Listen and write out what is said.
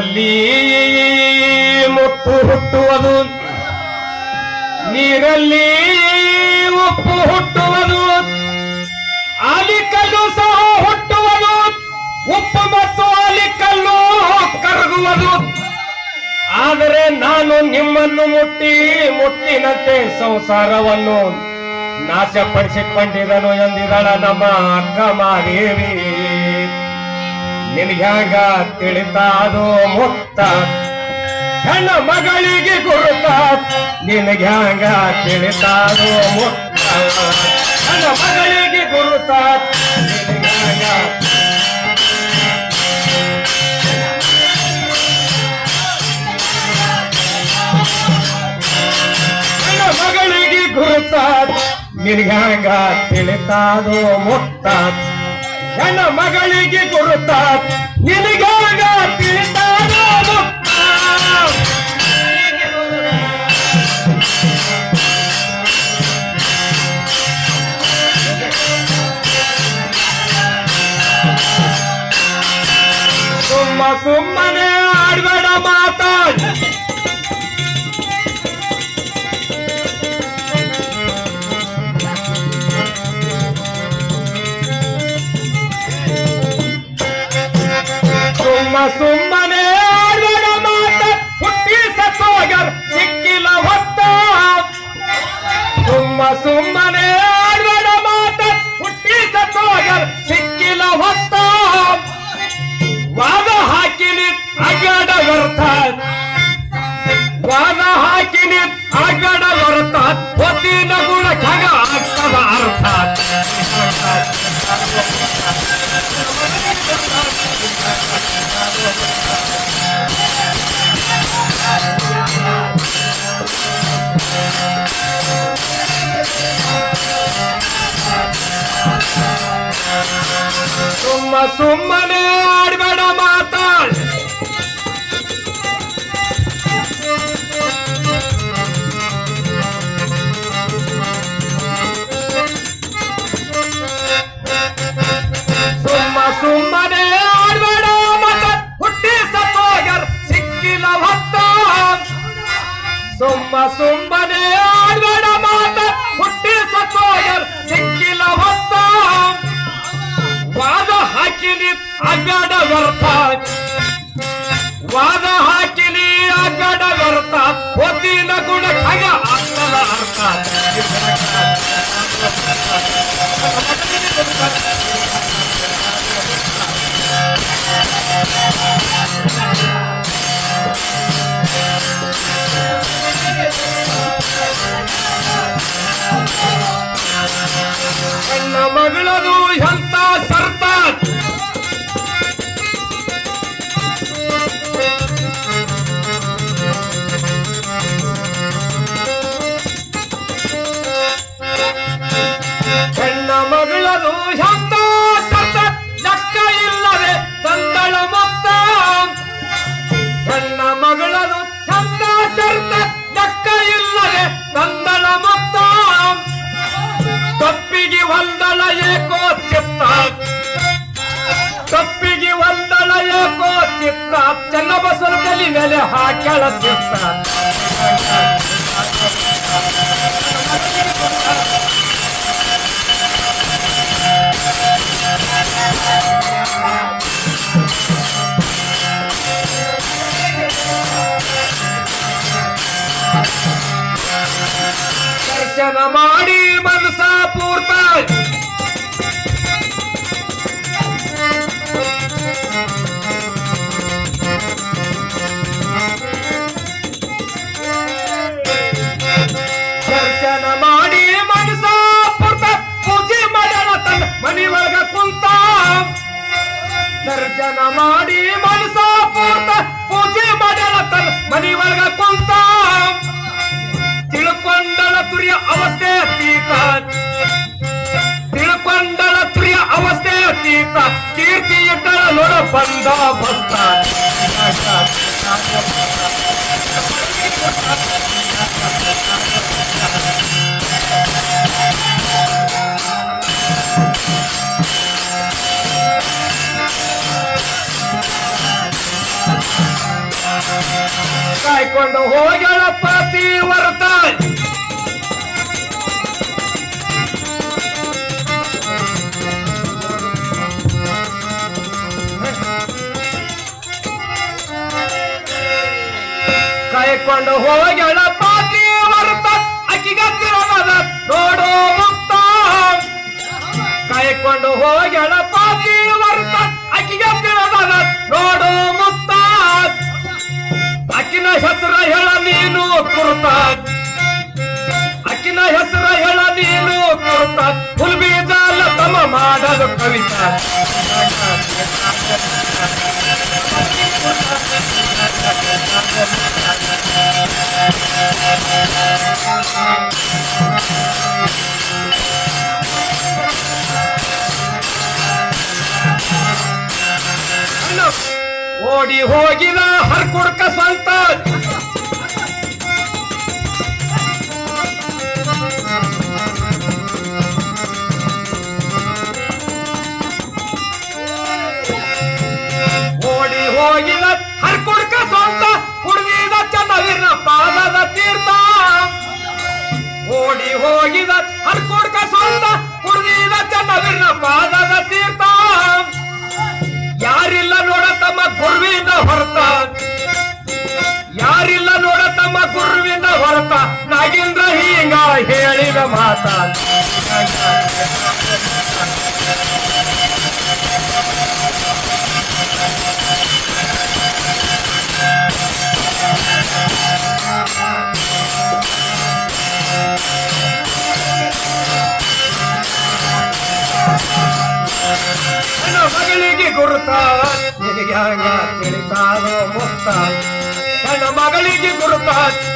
ನೀರಲ್ಲಿ ಮುತ್ತು ಹುಟ್ಟುವುದು. ನೀರಲ್ಲಿ ಉಪ್ಪು ಹುಟ್ಟುವುದು. ಆಲಿಕಲ್ಲು ಸಹ ಹುಟ್ಟುವುದು. ಉಪ್ಪು ಮತ್ತು ಆಲಿಕಲ್ಲು ಕರಗುವುದು. ಆದರೆ ನಾನು ನಿಮ್ಮನ್ನು ಮುಟ್ಟಿ ಮುಟ್ಟಿನಂತೆ ಸಂಸಾರವನ್ನು ನಾಶಪಡಿಸಿಕೊಂಡಿದನು ಎಂದಿದಳ ನಮ್ಮ ಅಕ್ಕ ಮಾದೇವಿ ನಿನಗ್ಯಾಗ ತಿಳಿತಾದು ಮುಕ್ತ ಹೆಣ್ಣ ಮಗಳಿಗೆ ಗುರುತ ನಿನಗ್ಯಾಗ ತಿಳಿತಾದು ಮುಕ್ತ ಹೆಣ್ಣ ಮಗಳಿಗೆ ಗುರುತ ನಿನಗ್ಯಾಗ ನನ್ನ ಮಗಳಿಗೆ ಗುರುತ ನಿನಗ್ಯಾಂಗ ತಿಳಿತಾದೋ ಮುಕ್ತ ನನ್ನ ಮಗಳಿಗೆ ಗುರುತ ನಿನಗಾಗ ತಿಳಿತಾದೋ corazón. ವಾದ ಹಾಕಿನಿ ಅಗಡ ವ್ಯರ್ಥ ಒತ್ತಿನ ಗುಣ ಖಗ ಆಗ್ತದ ಅರ್ಥ ಸುಮ್ಮ ಸುಮ್ಮನೆ ಸುಮ್ಮ ಸುಮ್ಮನೆ ಆಡ್ಬೇಡ ಮಾತ. ಹುಟ್ಟಿ ಸತ್ತೋಯರ್ ಸಿಕ್ಕಿಲ್ಲ ಹೊತ್ತ. ವಾದ ಹಾಕಿಲಿ ಅಗಡ ವ್ಯರ್ಥ. ವಾದ ಹಾಕಿಲಿ ಅಗಡ ವ್ಯರ್ಥ. ಹೊತ್ತಿನ ಗುಣ ಖಗ ಆಗ್ತದ ಅರ್ಥ. ನನ್ನ ಮಗಳದು ಎಂತ ಮೇಲೆ ಹಾಕ್ಯಾಳ ಚಿತ್ತ ದರ್ಶನ ಮಾಡಿ. ದರ್ಶನ ಮಾಡಿ ಮನಸ ಪೂರ್ತ ಪೂಜೆ ಮಾಡ್ಯಾಳ ತನ್ನ ಮನಿ ಒಳಗ ಕುಂತ. ತಿಳ್ಕೊಂಡಳ ತುರಿಯ ಅವಸ್ಥೆ ಅತೀತ. ತಿಳ್ಕೊಂಡಳ ತುರಿಯ ಅವಸ್ಥೆ ಅತೀತ. ಕೀರ್ತಿ ಇಟ್ಟಳ ನೋಡ ಬಂದ ಭಕ್ತ. ಕಾಯ್ಕೊಂಡು ಪಾತಿ ವರ್ತ ಕಾಯ್ಕೊಂಡು ಹೋಗಳ ಪಾತಿ ವರ್ತ ಅಕ್ಕಿಗತ್ತಿರೋದ ನೋಡು ಮುಕ್ತ. ಕಾಯ್ಕೊಂಡು ಹೋಗಳ ಪಾತಿ ವರ್ತ ಅಕ್ಕಿಗತ್ತಿರೋದ ನೋಡು ಅಕ್ಕಿನ ಹೆಸರ ಹೇಳ ನೀನು ಕುರುತ ಅಕ್ಕಿನ ಹೆಸರ ಹೇಳ ನೀನು ಕುರುತ ಹುಲ್ ಬೀಜ ತಮ್ಮ ಮಾಡಲು ಕವಿತಾ ಓಡಿ ಹೋಗಿದ ಹರ್ಕುಡ್ಕ ಸ್ವಂತ. ಓಡಿ ಹೋಗಿದ ಹರ್ಕುಡ್ಕ ಸ್ವಂತ ಕುಡಿದ ಚನ್ನವೀರ್ನ ಪಾದದ ತೀರ್ಥ. ಓಡಿ ಹೋಗಿದ ಹೊರತ ನಾಗೇಂದ್ರ ಹಿಂಗ ಹೇಳಿದ ಮಾತ ನನ್ನ ಮಗಳಿಗೆ ಗುರುತ ನಿನಗೆ ಹಂಗ ತಿಳಿತಾನೋ ಮುಕ್ತ कली की गुरुपात